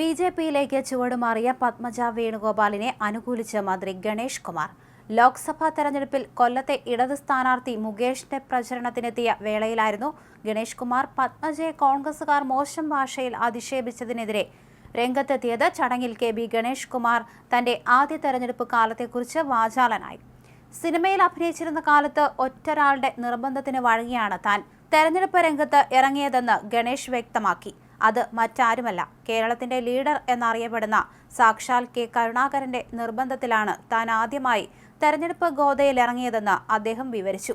B J പിയിലേക്ക് ചുവടുമാറിയ പത്മജ വേണുഗോപാലിനെ അനുകൂലിച്ച് മന്ത്രി ഗണേഷ് കുമാർ. ലോക്സഭാ തെരഞ്ഞെടുപ്പിൽ കൊല്ലത്തെ ഇടത് സ്ഥാനാർത്ഥി മുകേഷിന്റെ പ്രചരണത്തിനെത്തിയ വേളയിലായിരുന്നു ഗണേഷ് കുമാർ പത്മജയെ കോൺഗ്രസുകാർ മോശം ഭാഷയിൽ അധിക്ഷേപിച്ചതിനെതിരെ രംഗത്തെത്തിയത്. ചടങ്ങിൽ കെ ബി ഗണേഷ് കുമാർ തന്റെ ആദ്യ തെരഞ്ഞെടുപ്പ് കാലത്തെക്കുറിച്ച് വാചാലനായി. സിനിമയിൽ അഭിനയിച്ചിരുന്ന കാലത്ത് ഒറ്റരാളുടെ നിർബന്ധത്തിന് വഴങ്ങിയാണ് താൻ തെരഞ്ഞെടുപ്പ് രംഗത്ത് ഇറങ്ങിയതെന്ന് ഗണേഷ് വ്യക്തമാക്കി. അത് മറ്റാരുമല്ല. കേരളത്തിന്റെ ലീഡർ എന്നറിയപ്പെടുന്ന സാക്ഷാൽ കെ. കരുണാകരന്റെ നിർബന്ധത്തിലാണ് താൻ ആദ്യമായി തെരഞ്ഞെടുപ്പ് ഗോതയിലിറങ്ങിയതെന്ന് അദ്ദേഹം വിവരിച്ചു.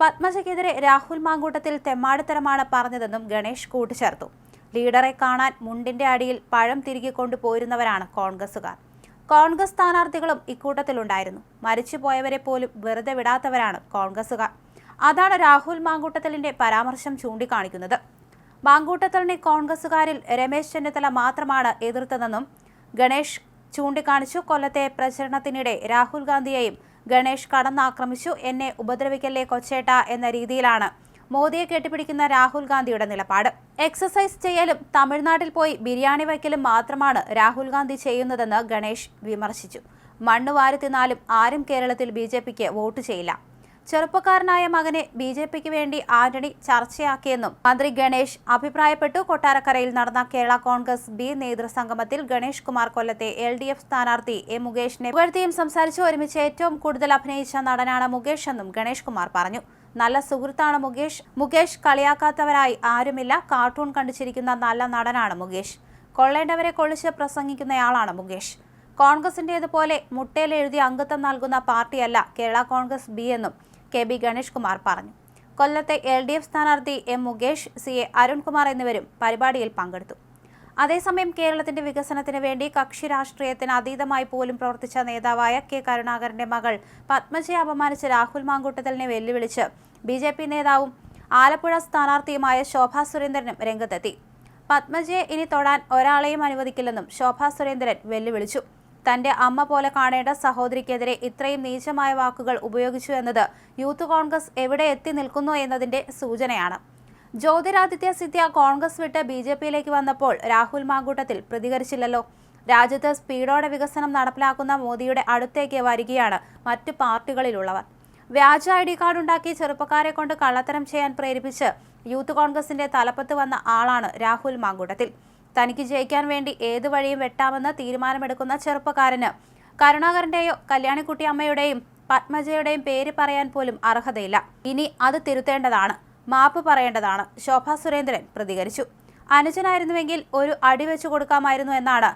പത്മജയ്ക്കെതിരെ രാഹുൽ മാങ്കൂട്ടത്തിൽ തെമ്മാടിത്തരമാണ് പറഞ്ഞതെന്നും ഗണേഷ് കൂട്ടിച്ചേർത്തു. ലീഡറെ കാണാൻ മുണ്ടിന്റെ അടിയിൽ പഴം തിരികെ കൊണ്ടുപോയിരുന്നവരാണ് കോൺഗ്രസുകാർ കോൺഗ്രസ് സ്ഥാനാർത്ഥികളും ഇക്കൂട്ടത്തിലുണ്ടായിരുന്നു. മരിച്ചുപോയവരെ പോലും വെറുതെ വിടാത്തവരാണ് കോൺഗ്രസുകാർ അതാണ് രാഹുൽ മാങ്കൂട്ടത്തലിന്റെ പരാമർശം ചൂണ്ടിക്കാണിക്കുന്നത്. മാങ്കൂട്ടത്തലിനെ കോൺഗ്രസുകാരിൽ രമേശ് ചെന്നിത്തല മാത്രമാണ് എതിർത്തതെന്നും ഗണേഷ് ചൂണ്ടിക്കാണിച്ചു. കൊല്ലത്തെ പ്രചരണത്തിനിടെ രാഹുൽ ഗാന്ധിയെയും ഗണേഷ് കടന്നാക്രമിച്ചു. എന്നെ ഉപദ്രവിക്കല്ലേ കൊച്ചേട്ട എന്ന രീതിയിലാണ് മോദിയെ കെട്ടിപ്പിടിക്കുന്ന രാഹുൽ ഗാന്ധിയുടെ നിലപാട്. എക്സസൈസ് ചെയ്യലും തമിഴ്നാട്ടിൽ പോയി ബിരിയാണി വയ്ക്കലും മാത്രമാണ് രാഹുൽ ഗാന്ധി ചെയ്യുന്നതെന്ന് ഗണേഷ് വിമർശിച്ചു. മണ്ണ് വാരി തിന്നാലും ആരും കേരളത്തിൽ ബി വോട്ട് ചെയ്യില്ല. ചെറുപ്പക്കാരനായ മകനെ ബി ജെ പിക്ക് വേണ്ടി ആന്റണി ചർച്ചയാക്കിയെന്നും മന്ത്രി ഗണേഷ് അഭിപ്രായപ്പെട്ടു. കൊട്ടാരക്കരയിൽ നടന്ന കേരള കോൺഗ്രസ് ബി നേതൃസംഗമത്തിൽ ഗണേഷ് കുമാർ കൊല്ലത്തെ എൽ ഡി എഫ് സ്ഥാനാർത്ഥി എ മുകേഷിനെ പുകഴ്ത്തിയും സംസാരിച്ചു. ഒരുമിച്ച് ഏറ്റവും കൂടുതൽ അഭിനയിച്ച നടനാണ് മുകേഷ് എന്നും ഗണേഷ് കുമാർ പറഞ്ഞു. നല്ല സുഹൃത്താണ് മുകേഷ്. മുകേഷ് കളിയാക്കാത്തവരായി ആരുമില്ല. കാർട്ടൂൺ കണ്ടിച്ചിരിക്കുന്ന നല്ല നടനാണ് മുകേഷ്. കൊള്ളേണ്ടവരെ കൊള്ളിച്ച് പ്രസംഗിക്കുന്നയാളാണ് മുകേഷ്. കോൺഗ്രസിന്റേതുപോലെ മുട്ടയിൽ എഴുതി അംഗത്വം നൽകുന്ന പാർട്ടിയല്ല കേരള കോൺഗ്രസ് ബി എന്നും കെ ബി ഗണേഷ് കുമാർ പറഞ്ഞു. കൊല്ലത്തെ എൽ ഡി എഫ് സ്ഥാനാർത്ഥി M Mukesh C A Arunkumar എന്നിവരും പരിപാടിയിൽ പങ്കെടുത്തു. അതേസമയം കേരളത്തിന്റെ വികസനത്തിന് വേണ്ടി കക്ഷി രാഷ്ട്രീയത്തിന് അതീതമായി പോലും പ്രവർത്തിച്ച നേതാവായ കെ കരുണാകരന്റെ മകൾ പത്മജയെ അപമാനിച്ച രാഹുൽ മാങ്കൂട്ടത്തലിനെ വെല്ലുവിളിച്ച് ബി ജെ പി നേതാവും ആലപ്പുഴ സ്ഥാനാർത്ഥിയുമായ ശോഭാ സുരേന്ദ്രനും രംഗത്തെത്തി. പത്മജയെ ഇനി തൊടാൻ ഒരാളെയും അനുവദിക്കില്ലെന്നും ശോഭാ സുരേന്ദ്രൻ വെല്ലുവിളിച്ചു. തന്റെ അമ്മ പോലെ കാണേണ്ട സഹോദരിക്കെതിരെ ഇത്രയും നീചമായ വാക്കുകൾ ഉപയോഗിച്ചു എന്നത് യൂത്ത് കോൺഗ്രസ് എവിടെ എത്തി നിൽക്കുന്നു എന്നതിന്റെ സൂചനയാണ്. ജ്യോതിരാദിത്യ സിദ്ധ്യ കോൺഗ്രസ് വിട്ട് ബി ജെ പിയിലേക്ക് വന്നപ്പോൾ രാഹുൽ മാങ്കൂട്ടത്തിൽ പ്രതികരിച്ചില്ലല്ലോ. രാജ്യത്ത് സ്പീഡോടെ വികസനം നടപ്പിലാക്കുന്ന മോദിയുടെ അടുത്തേക്ക് വരികയാണ് മറ്റു പാർട്ടികളിലുള്ളവർ. വ്യാജ ഐ ഡി കാർഡ് ഉണ്ടാക്കി ചെറുപ്പക്കാരെ കൊണ്ട് കള്ളത്തരം ചെയ്യാൻ പ്രേരിപ്പിച്ച് യൂത്ത് കോൺഗ്രസിന്റെ തലപ്പത്ത് വന്ന ആളാണ് രാഹുൽ മാങ്കൂട്ടത്തിൽ. തനിക്ക് ജയിക്കാൻ വേണ്ടി ഏത് വഴിയും വെട്ടാമെന്ന് തീരുമാനമെടുക്കുന്ന ചെറുപ്പക്കാരന്. കരുണാകരന്റെയോ കല്യാണിക്കുട്ടി അമ്മയുടെയും പത്മജയുടെയും പേര് പറയാൻ പോലും അർഹതയില്ല. ഇനി അത് തിരുത്തേണ്ടതാണ്. മാപ്പ് പറയേണ്ടതാണ്. ശോഭാ സുരേന്ദ്രൻ പ്രതികരിച്ചു. അനുജനായിരുന്നുവെങ്കിൽ ഒരു അടി വെച്ചു കൊടുക്കാമായിരുന്നു എന്നാണ്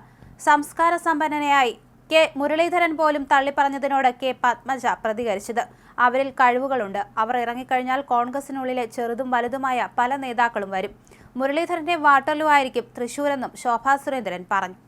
സംസ്കാര സമ്പന്നനയായി കെ മുരളീധരൻ പോലും തള്ളിപ്പറഞ്ഞതിനോട് കെ പത്മജ പ്രതികരിച്ചത്. അവരിൽ കഴിവുകളുണ്ട്. അവർ ഇറങ്ങിക്കഴിഞ്ഞാൽ കോൺഗ്രസിനുള്ളിലെ ചെറുതും വലുതുമായ പല നേതാക്കളും വരും. മുരളീധരന്റെ വാട്ടലുമായിരിക്കും തൃശൂരെന്നും ശോഭാ സുരേന്ദ്രൻ പറഞ്ഞു